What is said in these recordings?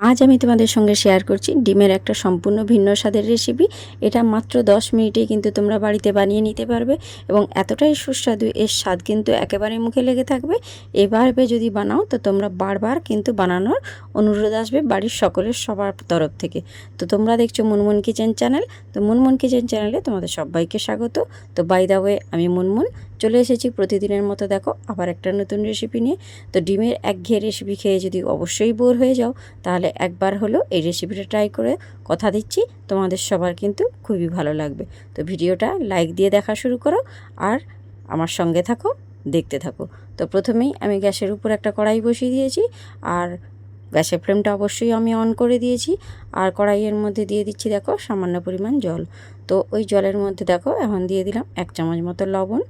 আজ আমি তোমাদের সঙ্গে শেয়ার করছি ডিমের একটা সম্পূর্ণ ভিন্ন স্বাদের রেসিপি এটা মাত্র 10 মিনিটেই কিন্তু তোমরা বাড়িতে বানিয়ে নিতে পারবে এবং এতটাই সুস্বাদু, এর স্বাদ কিন্তু একেবারে মুখে লেগে থাকবে। এভাবে যদি বানাও তো তোমরা বারবার কিন্তু বানানোর অনুরোধ আসবে বাড়ির সকলের সবার তরফ থেকে। তো তোমরা দেখছ মুনমুন কিচেন চ্যানেল। তো মুনমুন কিচেন চ্যানেলে তোমাদের সবাইকে স্বাগত। তো বাই দা ওয়ে আমি মুনমুন। চলে এসেছি প্রতিদিনের মতো দেখো আবার একটা নতুন রেসিপি নিয়ে। তো ডিমের একঘেয়ে রেসিপি খেয়ে যদি অবশ্যই বোর হয়ে যাও, তাহলে একবার হলো এই রেসিপিটা ট্রাই করে কথা দিচ্ছি, তোমাদের সবার কিন্তু খুবই ভালো লাগবে। তো ভিডিওটা লাইক দিয়ে দেখা শুরু করো আর আমার সঙ্গে থাকো, দেখতে থাকো। তো প্রথমেই আমি গ্যাসের উপর একটা কড়াই বসিয়ে দিয়েছি আর গ্যাসের ফ্লেমটা অবশ্যই আমি অন করে দিয়েছি। আর কড়াইয়ের মধ্যে দিয়ে দিচ্ছি, দেখো, সামান্য পরিমাণ জল। তো ওই জলের মধ্যে, দেখো, এখন দিয়ে দিলাম এক চামচ মতো লবণ।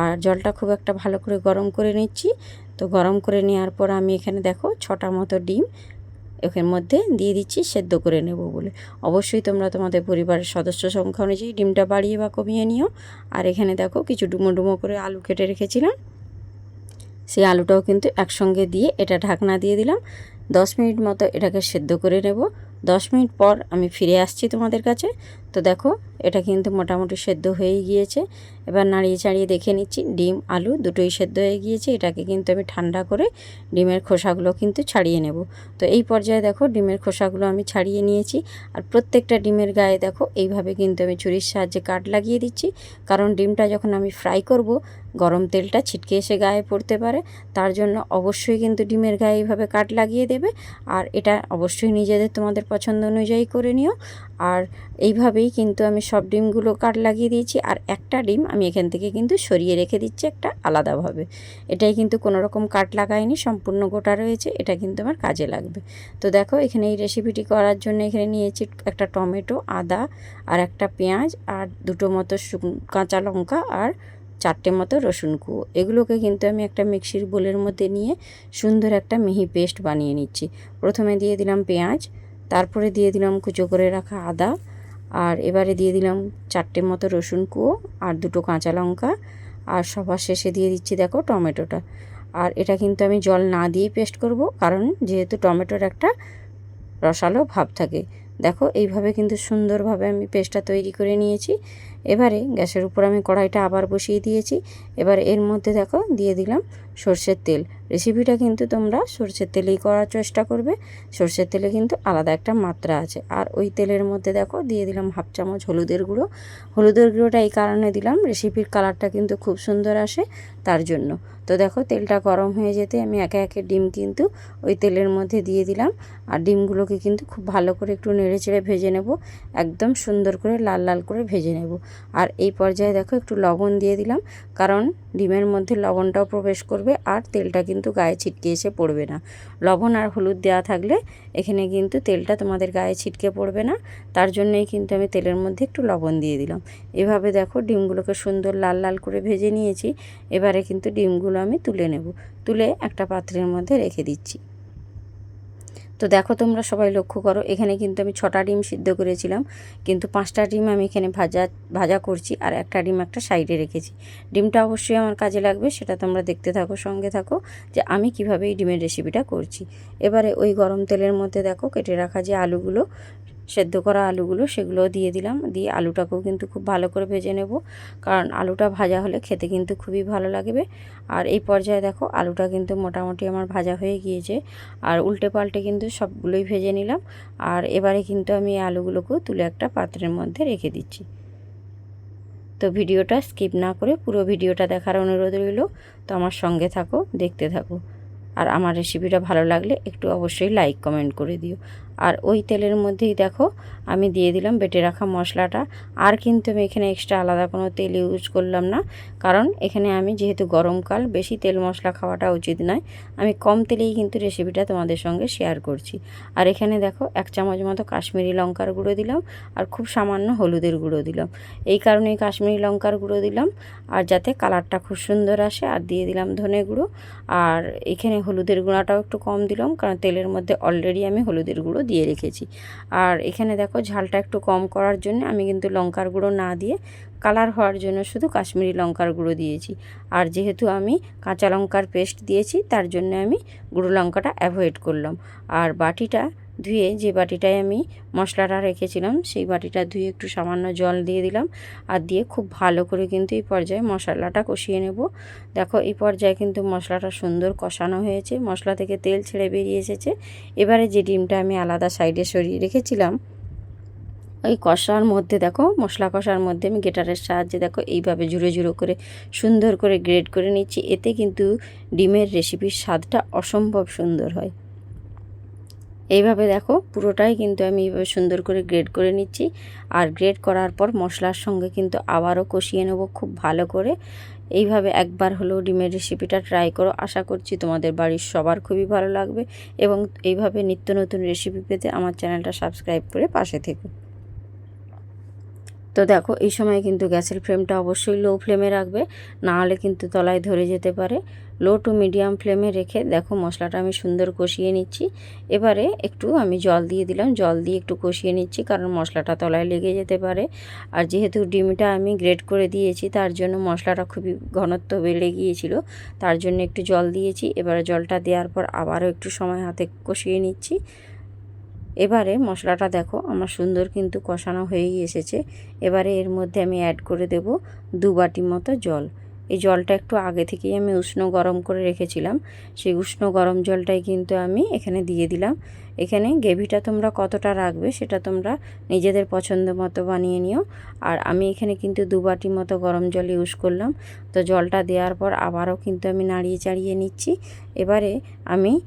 আর জলটা খুব একটা ভালো করে গরম করে নিচ্ছি। তো গরম করে নেওয়ার পর আমি এখানে, দেখো, ছটা মতো ডিম এখানের মধ্যে দিয়ে দিচ্ছি, সেদ্ধ করে নেব বলে। অবশ্যই তোমরা তোমাদের পরিবারের সদস্য সংখ্যা অনুযায়ী ডিমটা বাড়িয়ে বা কমিয়ে নিও। আর এখানে, দেখো, কিছু ডুমো ডুমো করে আলু কেটে রেখেছিলাম। সেই আলুটাও কিন্তু একসঙ্গে দিয়ে এটা ঢাকনা দিয়ে দিলাম। দশ মিনিট মতো এটাকে সেদ্ধ করে নেব। দশ মিনিট পর আমি ফিরে আসছি তোমাদের কাছে। তো দেখো, এটা কিন্তু মোটামুটি সেদ্ধ হয়েই গিয়েছে। এবার নাড়িয়ে চাড়িয়ে দেখে নিচ্ছি, ডিম, আলু দুটোই সেদ্ধ হয়ে গিয়েছে। এটাকে কিন্তু আমি ঠান্ডা করে ডিমের খোসাগুলো কিন্তু ছাড়িয়ে নেব। তো এই পর্যায়ে দেখো, ডিমের খোসাগুলো আমি ছাড়িয়ে নিয়েছি। আর প্রত্যেকটা ডিমের গায়ে দেখো, এইভাবে কিন্তু আমি ছুরির সাহায্যে কাট লাগিয়ে দিচ্ছি। কারণ ডিমটা যখন আমি ফ্রাই করব, গরম তেলটা ছিটকে এসে গায়ে পড়তে পারে। তার জন্য অবশ্যই কিন্তু ডিমের গায়ে এইভাবে কাট লাগিয়ে দেবে। আর এটা অবশ্যই নিজেদের তোমাদের পছন্দ অনুযায়ী করে নিও। আর এইভাবেই কিন্তু আমি সব ডিমগুলো কাট লাগিয়ে দিয়েছি আর একটা ডিম আমি এখান থেকে কিন্তু সরিয়ে রেখে দিচ্ছি একটা আলাদাভাবে। এটাই কিন্তু কোনো রকম কাট লাগাইনি, সম্পূর্ণ গোটা রয়েছে, এটা কিন্তু আমার কাজে লাগবে। তো দেখো, এখানে এই রেসিপিটি করার জন্য এখানে নিয়েছি একটা টমেটো, আদা আর একটা পেঁয়াজ আর দুটো মতো কাঁচা লঙ্কা আর চারটে মতো রসুন কুয়ো। এগুলোকে কিন্তু আমি একটা মিক্সির বোলের মধ্যে নিয়ে সুন্দর একটা মিহি পেস্ট বানিয়ে নিচ্ছি। প্রথমে দিয়ে দিলাম পেঁয়াজ, তারপরে দিয়ে দিলাম কুচো করে রাখা আদা আর এবারে দিয়ে দিলাম চারটে মতো রসুন কুয়ো আর দুটো কাঁচা লঙ্কা আর সবার শেষে দিয়ে দিচ্ছি দেখো টমেটোটা। আর এটা কিন্তু আমি জল না দিয়ে পেস্ট করব কারণ যেহেতু টমেটোর একটা রসালো ভাব থাকে। দেখো এইভাবে কিন্তু সুন্দরভাবে আমি পেস্টটা তৈরি করে নিয়েছি। এবারে গ্যাসের উপর আমি কড়াইটা আবার বসিয়ে দিয়েছি। এবার এর মধ্যে দেখো দিয়ে দিলাম সর্ষের তেল। রেসিপিটা কিন্তু তোমরা সর্ষের তেলেই করার চেষ্টা করবে। সর্ষের তেলে কিন্তু আলাদা একটা মাত্রা আছে। আর ওই তেলের মধ্যে দেখো দিয়ে দিলাম হাফ চামচ হলুদের গুঁড়ো। হলুদের গুঁড়োটা এই কারণে দিলাম, রেসিপির কালারটা কিন্তু খুব সুন্দর আসে তার জন্য। তো দেখো তেলটা গরম হয়ে যেতে আমি একে একে ডিম কিন্তু ওই তেলের মধ্যে দিয়ে দিলাম। আর ডিমগুলোকে কিন্তু খুব ভালো করে একটু নেড়ে চেড়ে ভেজে নেব। একদম সুন্দর করে লাল লাল করে ভেজে নেব। আর এই পর্যায়ে দেখো একটু লবণ দিয়ে দিলাম, কারণ ডিমের মধ্যে লবণটাও প্রবেশ করবে আর তেলটা কিন্তু গায়ে ছিটকে এসে পড়বে না। লবণ আর হলুদ দেওয়া থাকলে এখানে কিন্তু তেলটা তোমাদের গায়ে ছিটকে পড়বে না, তার জন্যই কিন্তু আমি তেলের মধ্যে একটু লবণ দিয়ে দিলাম। এভাবে দেখো ডিমগুলোকে সুন্দর লাল লাল করে ভেজে নিয়েছি, এবারে কিন্তু ডিমগুলো আমি তুলে নেব। তুলে একটা পাত্রের মধ্যে রেখে দিচ্ছি। তো দেখো তোমরা সবাই লক্ষ্য করো, এখানে কিন্তু আমি ছটা ডিম সিদ্ধ করেছিলাম, কিন্তু পাঁচটা ডিম আমি এখানে ভাজা ভাজা করছি আর একটা ডিম একটা সাইডে রেখেছি। ডিমটা অবশ্যই আমার কাজে লাগবে, সেটা তোমরা দেখতে থাকো, সঙ্গে থাকো, যে আমি কীভাবে এই ডিমের রেসিপিটা করছি। এবারে ওই গরম তেলের মধ্যে দেখো কেটে রাখা যে আলুগুলো সেদ্ধ করা আলুগুলো সেগুলো দিয়ে দিলাম। দিয়ে আলুটাকেও কিন্তু খুব ভালো করে ভেজে নেব। কারণ আলুটা ভাজা হলে খেতে কিন্তু খুবই ভালো লাগবে। আর এই পর্যায়ে দেখো, আলুটা কিন্তু মোটামুটি আমার ভাজা হয়ে গিয়েছে। আর উল্টে পাল্টে কিন্তু সবগুলোই ভেজে নিলাম। আর এবারে কিন্তু আমি আলুগুলোকেও তুলে একটা পাত্রের মধ্যে রেখে দিচ্ছি। তো ভিডিওটা স্কিপ না করে পুরো ভিডিওটা দেখার অনুরোধ রইল। তো আমার সঙ্গে থাকো, দেখতে থাকো। আর আমার রেসিপিটা ভালো লাগলে একটু অবশ্যই লাইক, কমেন্ট করে দিও। আর ওই তেলের মধ্যেই দেখো আমি দিয়ে দিলাম, বেটে রাখা মশলাটা। আর কিন্তু আমি এখানে এক্সট্রা আলাদা কোনো তেল ইউজ করলাম না, কারণ এখানে আমি যেহেতু গরমকাল বেশি তেল মশলা খাওয়াটা উচিত নয়। আমি কম তেলেই কিন্তু রেসিপিটা তোমাদের সঙ্গে শেয়ার করছি। আর এখানে দেখো এক চামচ মতো কাশ্মীরি লঙ্কার গুঁড়ো দিলাম, আর খুব সামান্য হলুদের গুঁড়ো দিলাম। এই কারণেই কাশ্মীরি লঙ্কার গুঁড়ো দিলাম, আর যাতে কালারটা খুব সুন্দর আসে, আর দিয়ে দিলাম ধনে গুঁড়ো। আর এখানে হলুদের গুঁড়াটাও একটু কম দিলাম, কারণ তেলের মধ্যে অলরেডি আমি হলুদের গুঁড়ো দিয়ে রেখেছি। আর এখানে দেখো ঝালটা একটু কম করার জন্য আমি কিন্তু লঙ্কার গুঁড়ো না দিয়ে কালার হওয়ার জন্য শুধু কাশ্মীরি লঙ্কার গুঁড়ো দিয়েছি। আর যেহেতু আমি কাঁচা লঙ্কার পেস্ট দিয়েছি, তার জন্য আমি গুঁড়ো লঙ্কাটা অ্যাভয়েড করলাম। আর বাটিটা ধুয়ে যে বাটিটায় আমি মশলাটা রেখেছিলাম, সেই বাটিটা ধুয়ে একটু সামান্য জল দিয়ে দিলাম আর দিয়ে খুব ভালো করে কিন্তু এই পর্যায়ে মশলাটা কষিয়ে নেব। দেখো, এই পর্যায়ে কিন্তু মশলাটা সুন্দর কষানো হয়েছে, মশলা থেকে তেল ছেড়ে বেরিয়ে এসেছে। এবারে যে ডিমটা আমি আলাদা সাইডে সরিয়ে রেখেছিলাম, ওই কষার মধ্যে দেখো, মশলা কষার মধ্যে আমি গেটারের সাহায্যে দেখো এইভাবে ঝুড়ো জুড়ো করে, সুন্দর করে গ্রেড করে নিচ্ছি। এতে কিন্তু ডিমের রেসিপির স্বাদটা অসম্ভব সুন্দর হয়। এইভাবে দেখো পুরোটাই কিন্তু আমি এইভাবে সুন্দর করে গ্রেড করে নিচ্ছি। আর গ্রেড করার পর মশলার সঙ্গে কিন্তু আবারও কষিয়ে নেব খুব ভালো করে। এইভাবে একবার হলেও ডিমের রেসিপিটা ট্রাই করো। আশা করছি তোমাদের বাড়ির সবার খুবই ভালো লাগবে। এবং এইভাবে নিত্য নতুন রেসিপি পেতে আমার চ্যানেলটা সাবস্ক্রাইব করে পাশে থেকো। তো দেখো, এই সময় কিন্তু গ্যাসের ফ্লেমটা অবশ্যই লো ফ্লেমে রাখবে, না হলে কিন্তু তলায় ধরে যেতে পারে। লো টু মিডিয়াম ফ্লেমে রেখে দেখো মশলাটা আমি সুন্দর কষিয়ে নিচ্ছি। এবারে একটু আমি জল দিয়ে দিলাম, জল দিয়ে একটু কষিয়ে নিচ্ছি কারণ মশলাটা তলায় লেগে যেতে পারে। আর যেহেতু ডিমটা আমি গ্রেড করে দিয়েছি, তার জন্য মশলাটা খুবই ঘনত্ব বেড়ে গিয়েছিল, তার জন্য একটু জল দিয়েছি। এবারে জলটা দেওয়ার পর আবারও একটু সময় হাতে কষিয়ে নিচ্ছি। এবারে মশলাটা দেখো, আমার সুন্দর কিন্তু কষানো হয়েই এসেছে। এবারে এর মধ্যে আমি অ্যাড করে দেব দু বাটি মতো জল। এই জলটা একটু আগে থেকেই আমি উষ্ণ গরম করে রেখেছিলাম। সেই উষ্ণ গরম জলটাই কিন্তু আমি এখানে দিয়ে দিলাম। এখানে গ্রেভিটা তোমরা কতটা রাখবে সেটা তোমরা নিজেদের পছন্দ মতো বানিয়ে নিও। আর আমি এখানে কিন্তু দু বাটি মতো গরম জল ইউজ করলাম। তো জলটা দেওয়ার পর আবারও কিন্তু আমি নাড়িয়ে চাড়িয়ে নিচ্ছি। এবারে আমি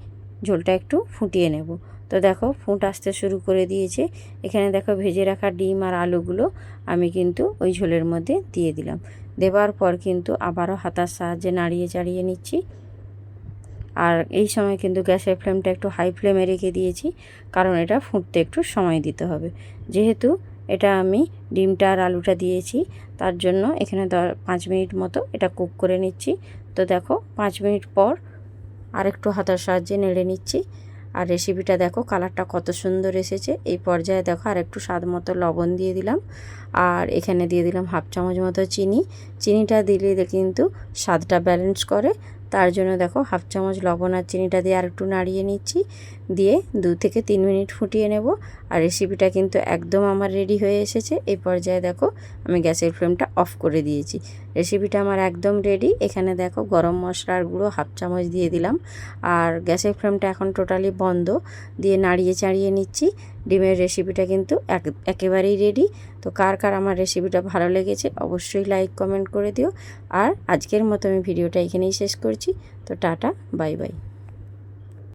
ঝোলটা একটু ফুটিয়ে নেব। তো দেখো ফুট আসতে শুরু করে দিয়েছে। এখানে দেখো ভেজে রাখা ডিম আর আলুগুলো আমি কিন্তু ওই ঝোলের মধ্যে দিয়ে দিলাম। দেওয়ার পর কিন্তু আবারও হাতার সাহায্যে নাড়িয়ে চাড়িয়ে নিচ্ছি। আর এই সময় কিন্তু গ্যাসের ফ্লেমটা একটু হাই ফ্লেমে রেখে দিয়েছি, কারণ এটা ফুটতে একটু সময় দিতে হবে। যেহেতু এটা আমি ডিমটা আর আলুটা দিয়েছি, তার জন্য এখানে দর পাঁচ মিনিট মতো এটা কুক করে নিচ্ছি। তো দেখো পাঁচ মিনিট পর আরেকটু হাতার সাহায্যে নেড়ে নিচ্ছি। আর রেসিপিটা দেখো কালারটা কত সুন্দর এসেছে। এই পর্যায়ে দেখো আর একটু স্বাদ মতো লবণ দিয়ে দিলাম। আর এখানে দিয়ে দিলাম হাফ চামচ মতো চিনি। চিনিটা দিলে কিন্তু স্বাদটা ব্যালেন্স করে। তার জন্য দেখো হাফ চামচ লবণ আর চিনিটা দিয়ে আর একটু নাড়িয়ে নিচ্ছি। দিয়ে দু থেকে তিন মিনিট ফুটিয়ে নেব। আর রেসিপিটা কিন্তু একদম আমার রেডি হয়ে এসেছে। এই পর্যায়ে দেখো আমি গ্যাসের ফ্লেমটা অফ করে দিয়েছি। রেসিপিটা আমার একদম রেডি এখানে দেখো গরম মশলার গুঁড়ো হাফ চামচ দিয়ে দিলাম। আর গ্যাসের ফ্লেমটা এখন টোটালি বন্ধ। দিয়ে নাড়িয়ে চাড়িয়ে নিচ্ছি। ডিমের রেসিপিটা কিন্তু একেবারেই রেডি তো কার কার আমার রেসিপিটা ভালো লেগেছে অবশ্যই লাইক কমেন্ট করে দিও। আর আজকের মতো আমি ভিডিওটা এখানেই শেষ করছি। তো টাটা বাই বাই